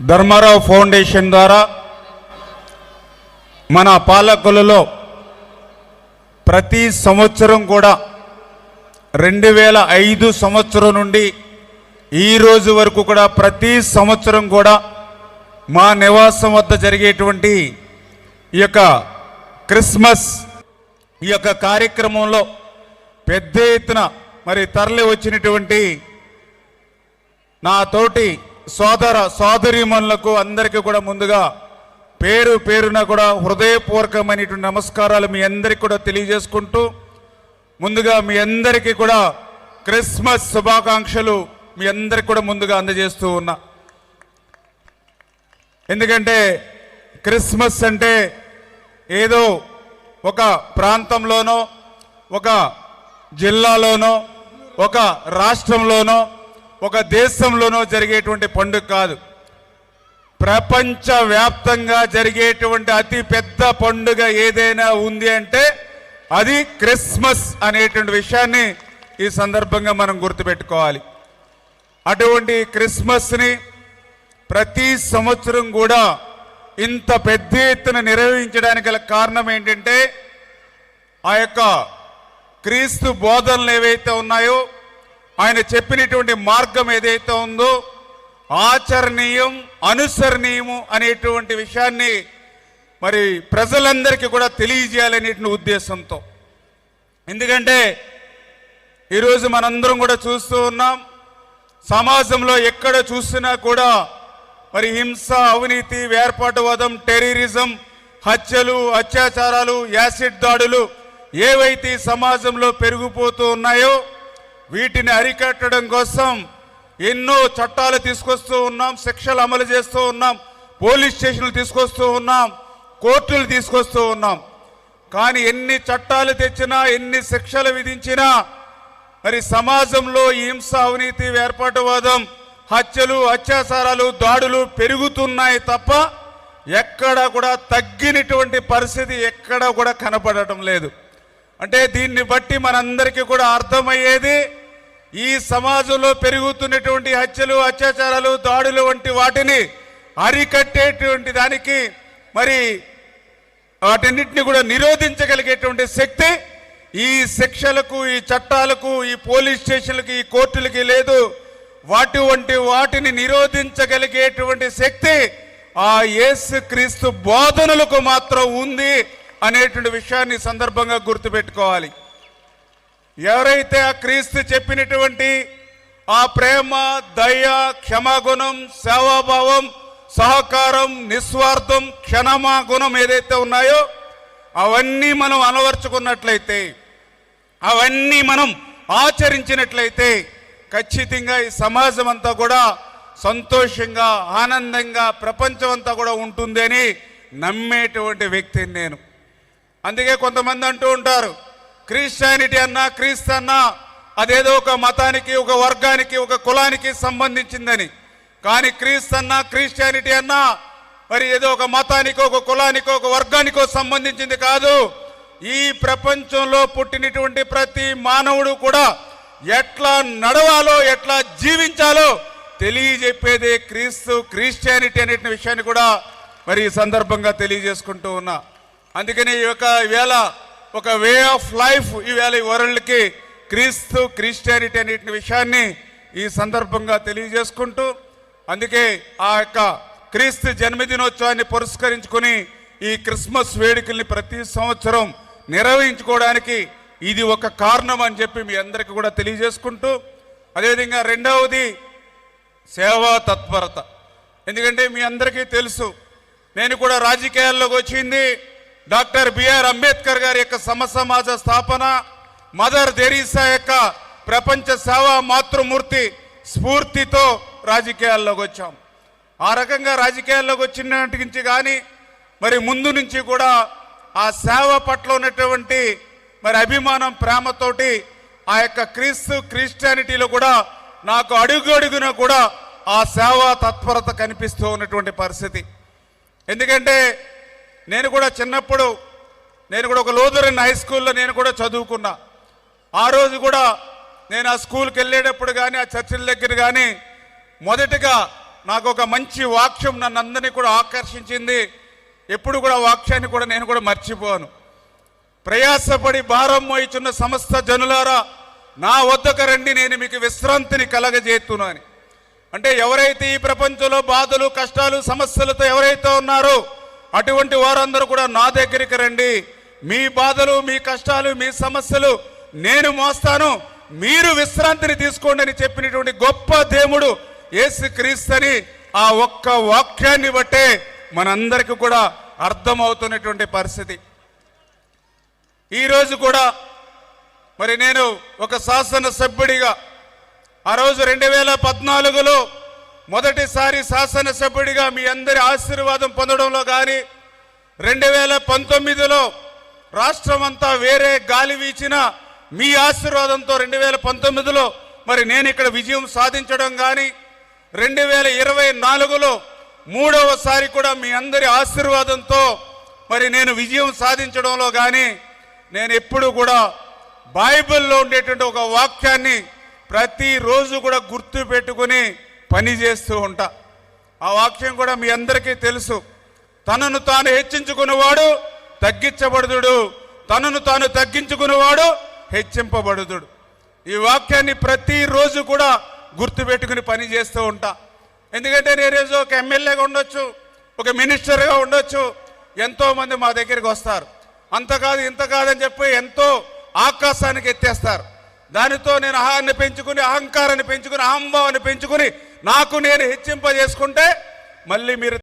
Dharmarao foundation ద్వారా మన పాలకులలో ప్రతి సంవత్సరం కూడా రెండు వేల ఐదు సంవత్సరం నుండి ఈ రోజు వరకు కూడా ప్రతి సంవత్సరం కూడా మా నివాసం వద్ద జరిగేటువంటి ఈ యొక్క క్రిస్మస్ ఈ యొక్క కార్యక్రమంలో పెద్ద ఎత్తున మరి తరలి వచ్చినటువంటి నా తోటి సోదర సోదరిమణులకు అందరికీ కూడా ముందుగా పేరు పేరున కూడా హృదయపూర్వకమైనటువంటి నమస్కారాలు మీ అందరికీ కూడా తెలియజేసుకుంటూ ముందుగా మీ అందరికీ కూడా క్రిస్మస్ శుభాకాంక్షలు మీ అందరికి కూడా ముందుగా అందజేస్తూ ఉన్నా. ఎందుకంటే క్రిస్మస్ అంటే ఏదో ఒక ప్రాంతంలోనో ఒక జిల్లాలోనో ఒక రాష్ట్రంలోనో ఒక దేశంలోనో జరిగేటువంటి పండుగ కాదు. ప్రపంచవ్యాప్తంగా జరిగేటువంటి అతి పెద్ద పండుగ ఏదైనా ఉంది అంటే అది క్రిస్మస్ అనేటువంటి విషయాన్ని ఈ సందర్భంగా మనం గుర్తుపెట్టుకోవాలి. అటువంటి క్రిస్మస్ని ప్రతి సంవత్సరం కూడా ఇంత పెద్ద ఎత్తున నిర్వహించడానికి గల కారణం ఏంటంటే ఆ యొక్క క్రీస్తు బోధనలు ఏవైతే ఉన్నాయో ఆయన చెప్పినటువంటి మార్గం ఏదైతే ఉందో ఆచరణీయం అనుసరణీయము అనేటువంటి విషయాన్ని మరి ప్రజలందరికీ కూడా తెలియజేయాలనేటువంటి ఉద్దేశంతో. ఎందుకంటే ఈరోజు మనందరం కూడా చూస్తూ ఉన్నాం సమాజంలో ఎక్కడ చూసినా కూడా మరి హింస అవినీతి వేర్పాటువాదం టెర్రరిజం హత్యలు అత్యాచారాలు యాసిడ్ దాడులు ఏవైతే సమాజంలో పెరిగిపోతూ ఉన్నాయో వీటిని అరికట్టడం కోసం ఎన్నో చట్టాలు తీసుకొస్తూ ఉన్నాం శిక్షలు అమలు చేస్తూ ఉన్నాం పోలీస్ స్టేషన్లు తీసుకొస్తూ ఉన్నాం కోర్టులు తీసుకొస్తూ ఉన్నాం. కానీ ఎన్ని చట్టాలు తెచ్చినా ఎన్ని శిక్షలు విధించినా మరి సమాజంలో హింస అవినీతి వేర్పాటువాదం హత్యలు అత్యాచారాలు దాడులు పెరుగుతున్నాయి తప్ప ఎక్కడ కూడా తగ్గినటువంటి పరిస్థితి ఎక్కడ కూడా కనపడటం లేదు. అంటే దీన్ని బట్టి మనందరికీ కూడా అర్థమయ్యేది ఈ సమాజంలో పెరుగుతున్నటువంటి హత్యలు అత్యాచారాలు దాడులు వంటి వాటిని అరికట్టేటువంటి దానికి మరి వాటన్నిటిని కూడా నిరోధించగలిగేటువంటి శక్తి ఈ శిక్షలకు ఈ చట్టాలకు ఈ పోలీస్ స్టేషన్లకి ఈ కోర్టులకి లేదు. వాటి వంటి వాటిని నిరోధించగలిగేటువంటి శక్తి ఆ యేసు క్రీస్తు బోధనలకు మాత్రం ఉంది అనేటువంటి విషయాన్ని సందర్భంగా గుర్తుపెట్టుకోవాలి. ఎవరైతే ఆ క్రీస్తు చెప్పినటువంటి ఆ ప్రేమ దయ క్షమాగుణం సేవాభావం సహకారం నిస్వార్థం క్షణమా గుణం ఏదైతే ఉన్నాయో అవన్నీ మనం అలవర్చుకున్నట్లయితే అవన్నీ మనం ఆచరించినట్లయితే ఖచ్చితంగా ఈ సమాజం అంతా కూడా సంతోషంగా ఆనందంగా ప్రపంచం అంతా కూడా ఉంటుంది అని నమ్మేటువంటి వ్యక్తిని నేను. అందుకే కొంతమంది అంటూ ఉంటారు క్రిస్టియానిటీ అన్నా క్రీస్తు అన్నా అదేదో ఒక మతానికి ఒక వర్గానికి ఒక కులానికి సంబంధించిందని. కానీ క్రీస్తు అన్నా క్రిస్టియానిటీ అన్నా మరి ఏదో ఒక మతానికో ఒక కులానికో ఒక వర్గానికో సంబంధించింది కాదు. ఈ ప్రపంచంలో పుట్టినటువంటి ప్రతి మానవుడు కూడా ఎట్లా నడవాలో ఎట్లా జీవించాలో తెలియజెప్పేదే క్రీస్తు క్రిస్టియానిటీ అనే విషయాన్ని కూడా మరి ఈ సందర్భంగా తెలియజేసుకుంటూ ఉన్నా. అందుకని ఈ యొక్క వేళ ఒక వే ఆఫ్ లైఫ్ ఈవేళ ఈ వరల్డ్కి క్రీస్తు క్రిస్టియానిటీ అనే విషయాన్ని ఈ సందర్భంగా తెలియజేసుకుంటూ అందుకే ఆ యొక్క క్రీస్తు జన్మదినోత్సవాన్ని పురస్కరించుకొని ఈ క్రిస్మస్ వేడుకల్ని ప్రతి సంవత్సరం నిర్వహించుకోవడానికి ఇది ఒక కారణం అని చెప్పి మీ అందరికీ కూడా తెలియజేసుకుంటూ అదేవిధంగా రెండవది సేవా తత్పరత. ఎందుకంటే మీ అందరికీ తెలుసు నేను కూడా రాజకీయాల్లోకి వచ్చింది డాక్టర్ బిఆర్ అంబేద్కర్ గారి యొక్క సమసమాజ స్థాపన మదర్ తెరీసా యొక్క ప్రపంచ సేవా మాతృమూర్తి స్ఫూర్తితో రాజకీయాల్లోకి వచ్చాం. ఆ రకంగా రాజకీయాల్లోకి వచ్చినటి నుంచి కానీ మరి ముందు నుంచి కూడా ఆ సేవ పట్ల ఉన్నటువంటి మరి అభిమానం ప్రేమతోటి ఆ యొక్క క్రీస్తు క్రిస్టియానిటీలో కూడా నాకు అడుగు అడుగున కూడా ఆ సేవా తత్పరత కనిపిస్తూ ఉన్నటువంటి పరిస్థితి. ఎందుకంటే నేను కూడా చిన్నప్పుడు నేను కూడా ఒక లోదరన్ హై స్కూల్లో నేను కూడా చదువుకున్నా. ఆ రోజు కూడా నేను ఆ స్కూల్కి వెళ్ళేటప్పుడు కానీ ఆ చర్చిల దగ్గర కానీ మొదటిగా నాకు ఒక మంచి వాక్యం నన్ను అందరినీ కూడా ఆకర్షించింది. ఎప్పుడు కూడా వాక్యాన్ని కూడా నేను కూడా మర్చిపోను. ప్రయాసపడి భారం మోయిచున్న సమస్త జనులారా నా వద్దకు రండి నేను మీకు విశ్రాంతిని కలగజేస్తున్నాను అంటే ఎవరైతే ఈ ప్రపంచంలో బాధలు కష్టాలు సమస్యలతో ఎవరైతే ఉన్నారో అటువంటి వారందరూ కూడా నా దగ్గరికి రండి. మీ బాధలు మీ కష్టాలు మీ సమస్యలు నేను మోస్తాను. మీరు విశ్రాంతిని తీసుకోండి అని చెప్పినటువంటి గొప్ప దేవుడు ఏసు క్రీస్తని ఆ ఒక్క వాక్యాన్ని బట్టే మనందరికీ కూడా అర్థమవుతున్నటువంటి పరిస్థితి. ఈరోజు కూడా మరి నేను ఒక శాసన సభ్యుడిగా ఆ రోజు రెండు వేల పద్నాలుగులో మొదటిసారి శాసనసభ్యుడిగా మీ అందరి ఆశీర్వాదం పొందడంలో కానీ రెండు వేల పంతొమ్మిదిలో రాష్ట్రం అంతా వేరే గాలి వీచిన మీ ఆశీర్వాదంతో రెండు వేల పంతొమ్మిదిలో మరి నేను ఇక్కడ విజయం సాధించడం కానీ రెండు వేల ఇరవై నాలుగులో మూడవసారి కూడా మీ అందరి ఆశీర్వాదంతో మరి నేను విజయం సాధించడంలో కానీ నేను ఎప్పుడు కూడా బైబిల్లో ఉండేటువంటి ఒక వాక్యాన్ని ప్రతిరోజు కూడా గుర్తు పెట్టుకుని పని చేస్తూ ఉంటా. ఆ వాక్యం కూడా మీ అందరికీ తెలుసు. తనను తాను హెచ్చించుకునేవాడు తగ్గించబడుదుడు. తనను తాను తగ్గించుకునేవాడు హెచ్చింపబడుదుడు. ఈ వాక్యాన్ని ప్రతిరోజు కూడా గుర్తుపెట్టుకుని పని చేస్తూ ఉంటా. ఎందుకంటే నేనేజో ఒక ఎమ్మెల్యేగా ఉండొచ్చు ఒక మినిస్టర్గా ఉండొచ్చు. ఎంతోమంది మా దగ్గరికి వస్తారు. అంత కాదు ఇంత కాదని చెప్పి ఎంతో ఆకాశానికి ఎత్తేస్తారు. దానితో నేను అహాన్ని పెంచుకుని అహంకారాన్ని పెంచుకుని అహంభావాన్ని పెంచుకుని నాకు నేను హెచ్చింపజేసుకుంటే మళ్ళీ మీరు